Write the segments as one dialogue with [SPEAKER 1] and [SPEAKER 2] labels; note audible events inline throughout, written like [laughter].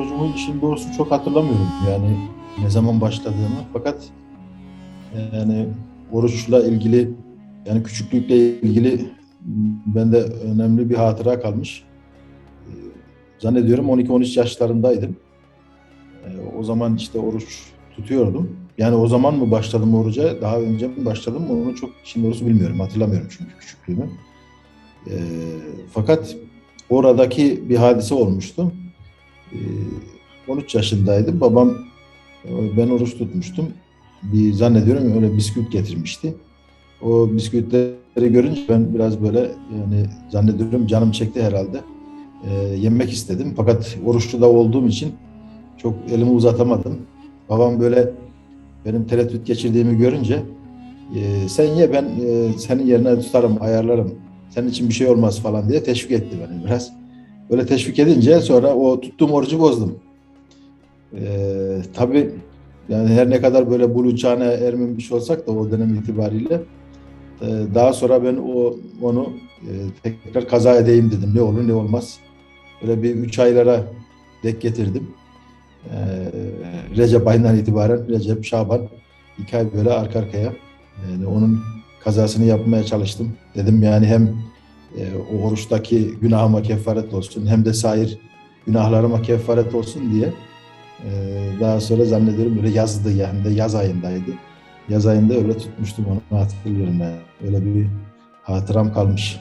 [SPEAKER 1] orucumu işin doğrusu çok hatırlamıyorum. Yani ne zaman başladığımı. Fakat yani oruçla ilgili yani küçüklükle ilgili bende önemli bir hatıra kalmış. Ee, Zannediyorum 12-13 yaşlarındaydım. Ee, O zaman işte oruç tutuyordum. Yani o zaman mı başladım oruca, daha önce mi başladım onu çok işin doğrusu bilmiyorum. Hatırlamıyorum çünkü küçüklüğümü. Ee, fakat oradaki bir hadise olmuştu. Ee, 13 yaşındaydım. Babam e, ben oruç tutmuştum. Bir zannediyorum öyle bisküvit getirmişti. O bisküvitleri görünce ben biraz böyle yani zannediyorum canım çekti herhalde. Ee, yemek istedim. Fakat oruçlu da olduğum için çok elimi uzatamadım. Babam böyle benim tereddüt geçirdiğimi görünce e, sen ye ben e, senin yerine tutarım, ayarlarım. Senin için bir şey olmaz falan diye teşvik etti beni biraz. Böyle teşvik edince sonra o tuttuğum orucu bozdum. Ee, tabii yani her ne kadar böyle bulucağına ermemiş olsak da o dönem itibariyle e, daha sonra ben o onu e, tekrar kaza edeyim dedim. Ne olur ne olmaz. Böyle bir üç aylara dek getirdim. Ee, Recep ayından itibaren Recep, Şaban iki ay böyle arka arkaya yani onun kazasını yapmaya çalıştım. Dedim yani hem e, o oruçtaki günahıma kefaret olsun hem de sair günahlarıma kefaret olsun diye e, daha sonra zannediyorum böyle yazdı yani de yaz ayındaydı. Yaz ayında öyle tutmuştum onu hatırlıyorum ben. Öyle bir hatıram kalmış.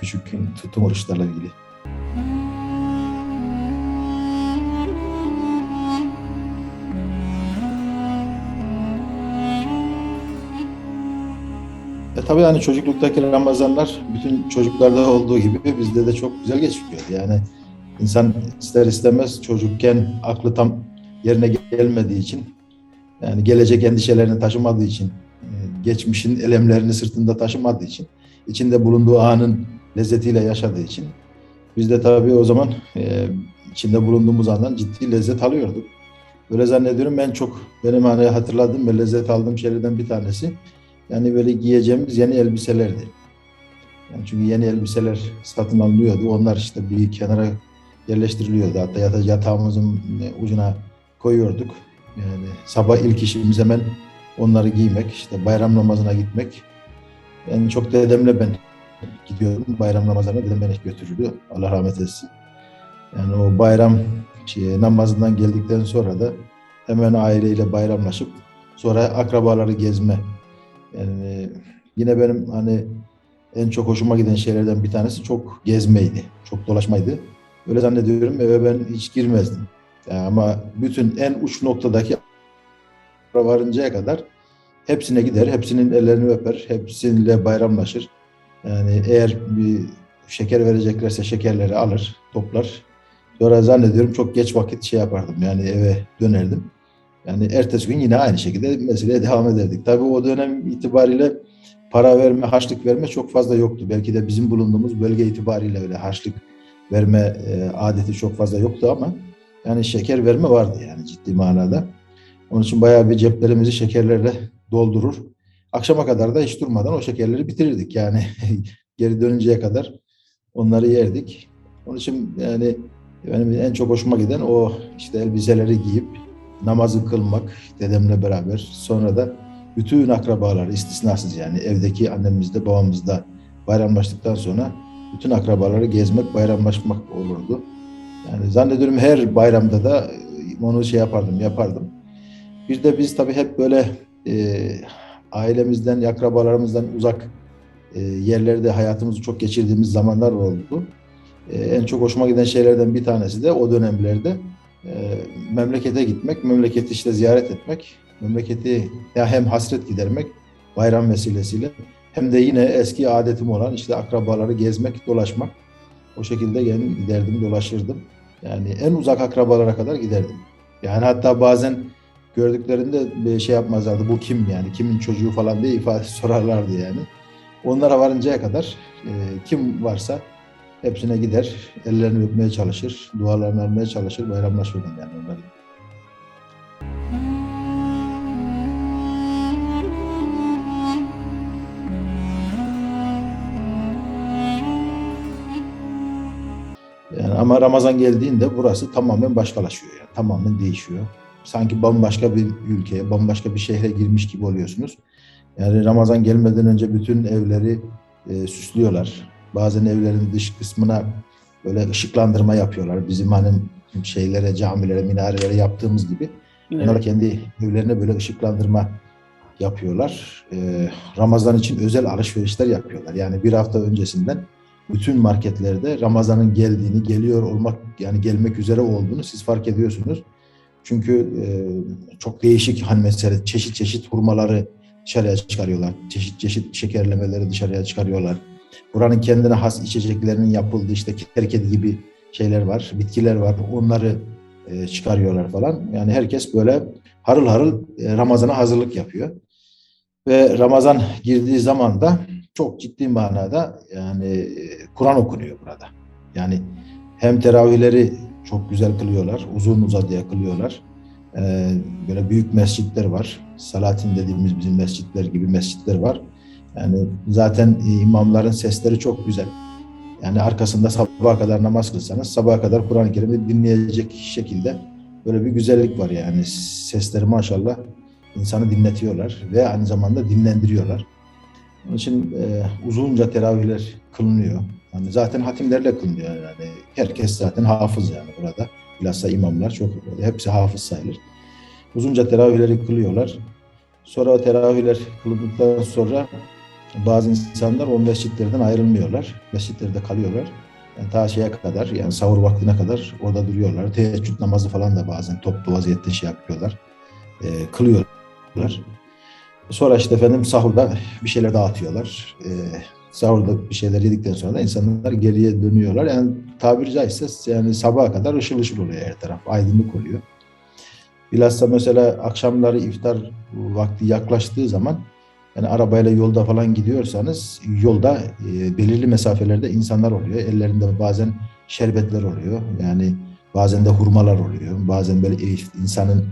[SPEAKER 1] Küçük tutum oruçlarla ilgili. Tabii yani çocukluktaki Ramazanlar bütün çocuklarda olduğu gibi bizde de çok güzel geçiyor. Yani insan ister istemez çocukken aklı tam yerine gelmediği için yani gelecek endişelerini taşımadığı için e, geçmişin elemlerini sırtında taşımadığı için içinde bulunduğu anın lezzetiyle yaşadığı için biz de tabii o zaman e, içinde bulunduğumuz andan ciddi lezzet alıyorduk. Böyle zannediyorum ben çok benim hani hatırladığım ve lezzet aldığım şeylerden bir tanesi yani böyle giyeceğimiz yeni elbiselerdi. Yani çünkü yeni elbiseler satın alınıyordu. Onlar işte bir kenara yerleştiriliyordu. Hatta yata, yatağımızın ucuna koyuyorduk. Yani sabah ilk işimiz hemen onları giymek, işte bayram namazına gitmek. Yani çok dedemle ben gidiyordum bayram namazına. Dedem beni götürürdü. Allah rahmet etsin. Yani o bayram şey, namazından geldikten sonra da hemen aileyle bayramlaşıp sonra akrabaları gezme yani yine benim hani en çok hoşuma giden şeylerden bir tanesi çok gezmeydi, çok dolaşmaydı. Öyle zannediyorum eve ben hiç girmezdim. Yani ama bütün en uç noktadaki varıncaya kadar hepsine gider, hepsinin ellerini öper, hepsiyle bayramlaşır. Yani eğer bir şeker vereceklerse şekerleri alır, toplar. Sonra zannediyorum çok geç vakit şey yapardım yani eve dönerdim. Yani ertesi gün yine aynı şekilde meseleye devam ederdik. Tabii o dönem itibariyle para verme, harçlık verme çok fazla yoktu. Belki de bizim bulunduğumuz bölge itibariyle öyle harçlık verme e, adeti çok fazla yoktu ama yani şeker verme vardı yani ciddi manada. Onun için bayağı bir ceplerimizi şekerlerle doldurur. Akşama kadar da hiç durmadan o şekerleri bitirirdik. Yani [laughs] geri dönünceye kadar onları yerdik. Onun için yani benim en çok hoşuma giden o işte elbiseleri giyip namazı kılmak dedemle beraber. Sonra da bütün akrabalar istisnasız yani evdeki annemizde babamızda bayramlaştıktan sonra bütün akrabaları gezmek, bayramlaşmak olurdu. Yani zannediyorum her bayramda da onu şey yapardım, yapardım. Bir de biz tabii hep böyle e, ailemizden, akrabalarımızdan uzak e, yerlerde hayatımızı çok geçirdiğimiz zamanlar oldu. E, en çok hoşuma giden şeylerden bir tanesi de o dönemlerde e, memlekete gitmek, memleketi işte ziyaret etmek, memleketi ya hem hasret gidermek bayram vesilesiyle hem de yine eski adetim olan işte akrabaları gezmek, dolaşmak. O şekilde yani giderdim, dolaşırdım. Yani en uzak akrabalara kadar giderdim. Yani hatta bazen gördüklerinde bir şey yapmazlardı. Bu kim yani? Kimin çocuğu falan diye ifade [laughs] sorarlardı yani. Onlara varıncaya kadar e, kim varsa hepsine gider, ellerini öpmeye çalışır, dualarını almaya çalışır, bayramlaşırdım yani onlarla. Yani Ama Ramazan geldiğinde burası tamamen başkalaşıyor yani. Tamamen değişiyor. Sanki bambaşka bir ülkeye, bambaşka bir şehre girmiş gibi oluyorsunuz. Yani Ramazan gelmeden önce bütün evleri e, süslüyorlar. Bazen evlerin dış kısmına böyle ışıklandırma yapıyorlar. Bizim hani şeylere, camilere, minarelere yaptığımız gibi. Onlar
[SPEAKER 2] Evet.
[SPEAKER 1] kendi evlerine böyle ışıklandırma yapıyorlar. Ee, Ramazan için özel alışverişler yapıyorlar. Yani bir hafta öncesinden bütün marketlerde Ramazan'ın geldiğini, geliyor olmak yani gelmek üzere olduğunu siz fark ediyorsunuz. Çünkü e, çok değişik hani mesela çeşit çeşit hurmaları dışarıya çıkarıyorlar. Çeşit çeşit şekerlemeleri dışarıya çıkarıyorlar. Buranın kendine has içeceklerinin yapıldığı işte kerkedi gibi şeyler var, bitkiler var. Onları e, çıkarıyorlar falan. Yani herkes böyle harıl harıl e, Ramazan'a hazırlık yapıyor. Ve Ramazan girdiği zaman da çok ciddi manada yani e, Kur'an okunuyor burada. Yani hem teravihleri çok güzel kılıyorlar, uzun uzadıya kılıyorlar. Ee, böyle büyük mescitler var. Salatin dediğimiz bizim mescitler gibi mescitler var. Yani zaten e, imamların sesleri çok güzel. Yani arkasında sabaha kadar namaz kılsanız sabaha kadar Kur'an-ı Kerim'i dinleyecek şekilde böyle bir güzellik var yani. Sesleri maşallah insanı dinletiyorlar ve aynı zamanda dinlendiriyorlar. Onun için e, uzunca teravihler kılınıyor. Yani zaten hatimlerle kılınıyor yani. Herkes zaten hafız yani burada. Bilhassa imamlar çok hepsi hafız sayılır. Uzunca teravihleri kılıyorlar. Sonra o teravihler kılındıktan sonra bazı insanlar o mescitlerden ayrılmıyorlar. Mescitlerde kalıyorlar. Yani ta şeye kadar yani sahur vaktine kadar orada duruyorlar. Teheccüd namazı falan da bazen toplu vaziyette şey yapıyorlar. E, kılıyorlar. Sonra işte efendim sahurda bir şeyler dağıtıyorlar. E, sahurda bir şeyler yedikten sonra da insanlar geriye dönüyorlar. Yani tabiri caizse yani sabaha kadar ışıl ışıl oluyor her taraf. Aydınlık oluyor. Bilhassa mesela akşamları iftar vakti yaklaştığı zaman yani arabayla yolda falan gidiyorsanız yolda e, belirli mesafelerde insanlar oluyor. Ellerinde bazen şerbetler oluyor. Yani bazen de hurmalar oluyor. Bazen böyle if- insanın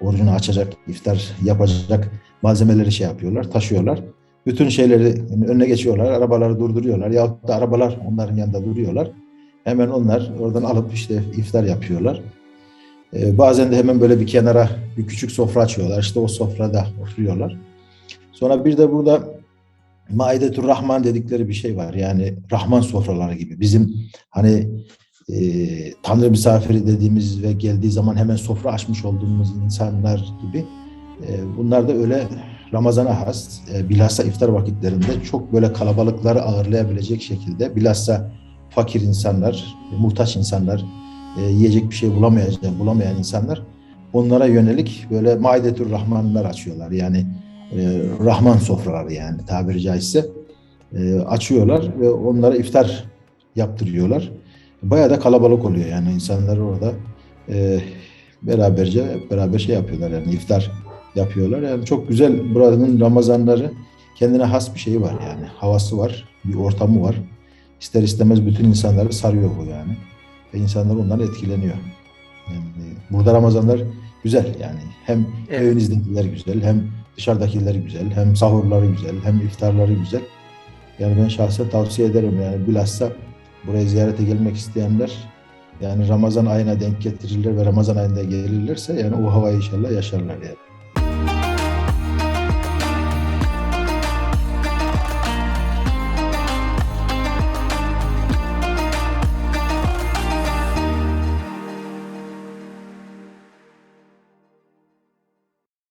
[SPEAKER 1] orucunu açacak, iftar yapacak malzemeleri şey yapıyorlar, taşıyorlar. Bütün şeyleri önüne geçiyorlar, arabaları durduruyorlar. Yahut da arabalar onların yanında duruyorlar. Hemen onlar oradan alıp işte iftar yapıyorlar. Ee, bazen de hemen böyle bir kenara bir küçük sofra açıyorlar. İşte o sofrada oturuyorlar. Sonra bir de burada Maidetür Rahman dedikleri bir şey var. Yani Rahman sofraları gibi. Bizim hani e, Tanrı misafiri dediğimiz ve geldiği zaman hemen sofra açmış olduğumuz insanlar gibi. E, bunlar da öyle Ramazan'a has, e, bilhassa iftar vakitlerinde çok böyle kalabalıkları ağırlayabilecek şekilde bilhassa fakir insanlar, e, muhtaç insanlar, e, yiyecek bir şey bulamayacak, bulamayan insanlar onlara yönelik böyle Maidetür Rahmanlar açıyorlar. Yani e, Rahman sofraları yani tabiri caizse e, açıyorlar ve onlara iftar yaptırıyorlar. Bayağı da kalabalık oluyor yani insanlar orada e, beraberce beraber şey yapıyorlar yani iftar yapıyorlar. Yani çok güzel buranın Ramazanları kendine has bir şeyi var yani. Havası var, bir ortamı var. İster istemez bütün insanları sarıyor bu yani. Ve insanlar ondan etkileniyor. Yani burada Ramazanlar güzel yani. Hem
[SPEAKER 2] Evet.
[SPEAKER 1] evinizdekiler güzel, hem dışarıdakiler güzel, hem sahurları güzel, hem iftarları güzel. Yani ben şahsen tavsiye ederim yani bilhassa buraya ziyarete gelmek isteyenler yani Ramazan ayına denk getirirler ve Ramazan ayında gelirlerse yani o havayı inşallah yaşarlar yani.